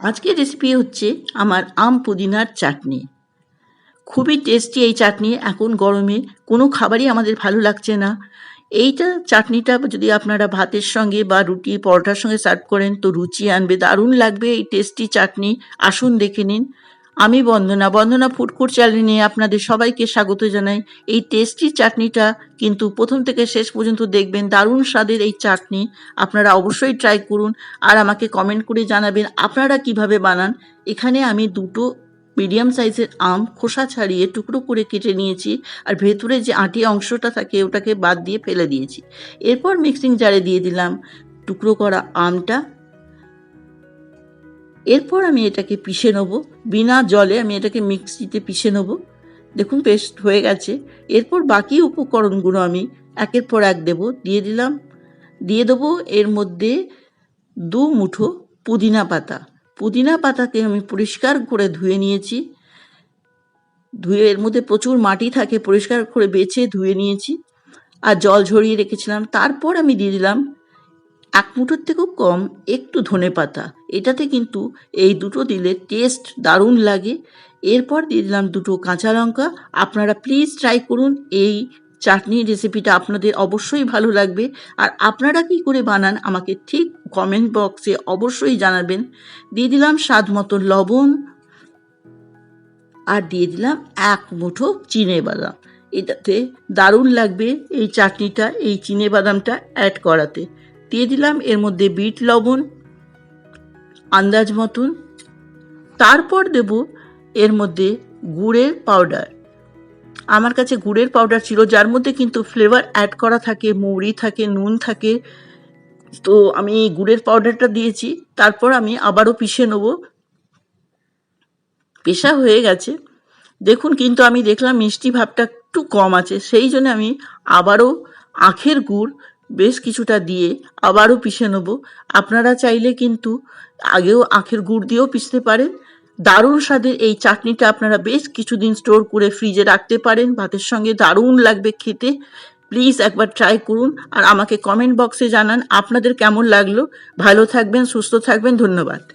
আজকের রেসিপি হচ্ছে আমার আম পুদিনার চাটনি। খুবই টেস্টি এই চাটনি। এখন গরমে কোনো খাবারই আমাদের ভালো লাগছে না। এইটা চাটনিটা যদি আপনারা ভাতের সঙ্গে বা রুটি, পরোটার সঙ্গে সার্ভ করেন তো রুচি আনবে, দারুণ লাগবে এই টেস্টি চাটনি। আসুন দেখে নিন। আমি বন্দনা বন্দনা ফুডকুট নিয়ে আপনাদের সবাইকে স্বাগত জানাই। এই টেস্টি চাটনিটা কিন্তু প্রথম থেকে শেষ পর্যন্ত দেখবেন, দারুণ স্বাদের এই চাটনি। আপনারা অবশ্যই ট্রাই করুন আর আমাকে কমেন্ট করে জানাবেন আপনারা কীভাবে বানান। এখানে আমি দুটো মিডিয়াম সাইজের আম খোসা ছাড়িয়ে টুকরো করে কেটে নিয়েছি আর ভেতরে যে আঁটি অংশটা থাকে ওটাকে বাদ দিয়ে ফেলে দিয়েছি। এরপর মিক্সিং জারে দিয়ে দিলাম টুকরো করা আমটা। এরপর আমি এটাকে পিষে নেব। বিনা জলে আমি এটাকে মিক্সিতে পিষে নেব। দেখুন পেস্ট হয়ে গেছে। এরপর বাকি উপকরণগুলো আমি একের পর এক দেব। দিয়ে দিলাম। দিয়ে দেবো এর মধ্যে দু মুঠো পুদিনা পাতা। পুদিনা পাতাকে আমি পরিষ্কার করে ধুয়ে নিয়েছি। ধুয়ে এর মধ্যে প্রচুর মাটি থাকে, পরিষ্কার করে বেছে ধুয়ে নিয়েছি। আর জল ঝরিয়ে রেখেছিলাম। তারপর আমি দিয়ে দিলাম এক মুঠোর থেকেও কম একটু ধনে পাতা। এটাতে কিন্তু এই দুটো দিলে টেস্ট দারুণ লাগে। এরপর দিয়ে দিলাম দুটো কাঁচা লঙ্কা। আপনারা প্লিজ ট্রাই করুন। এই চাটনি রেসিপিটা আপনাদের অবশ্যই ভালো লাগবে। আর আপনারা কি করে বানান আমাকে ঠিক কমেন্ট বক্সে অবশ্যই জানাবেন। দিয়ে দিলাম স্বাদ মতো লবণ। আর দিয়ে দিলাম এক মুঠো চিনে বাদাম। এটাতে দারুণ লাগবে এই চাটনিটা, এই চিনে বাদামটা অ্যাড করাতে। দিয়ে দিলাম। এর মধ্যে বিট, লবণ, আন্দাজ মতন। তারপর দেব এর মধ্যে গুড়ের পাউডার। আমার কাছে গুড়ের পাউডার ছিল, যার মধ্যে কিন্তু ফ্লেভার অ্যাড করা থাকে, মৌরি থাকে, নুন থাকে। তো আমি গুড়ের পাউডারটা দিয়েছি। তারপর আমি আবারও পিষে নেব। পেশা হয়ে গেছে। দেখুন, কিন্তু আমি দেখলাম মিষ্টি ভাবটা একটু কম আছে। সেই জন্য আমি আবারও আখের গুড় বেশ কিছুটা দিয়ে আবারও পিষে নেব। আপনারা চাইলে কিন্তু আগেও আখের গুড় দিয়েও পিষতে পারেন। দারুণ স্বাদের এই চাটনিটা আপনারা বেশ কিছুদিন স্টোর করে ফ্রিজে রাখতে পারেন। ভাতের সঙ্গে দারুণ লাগবে খেতে। প্লিজ একবার ট্রাই করুন আর আমাকে কমেন্ট বক্সে জানান আপনাদের কেমন লাগল। ভালো থাকবেন, সুস্থ থাকবেন, ধন্যবাদ।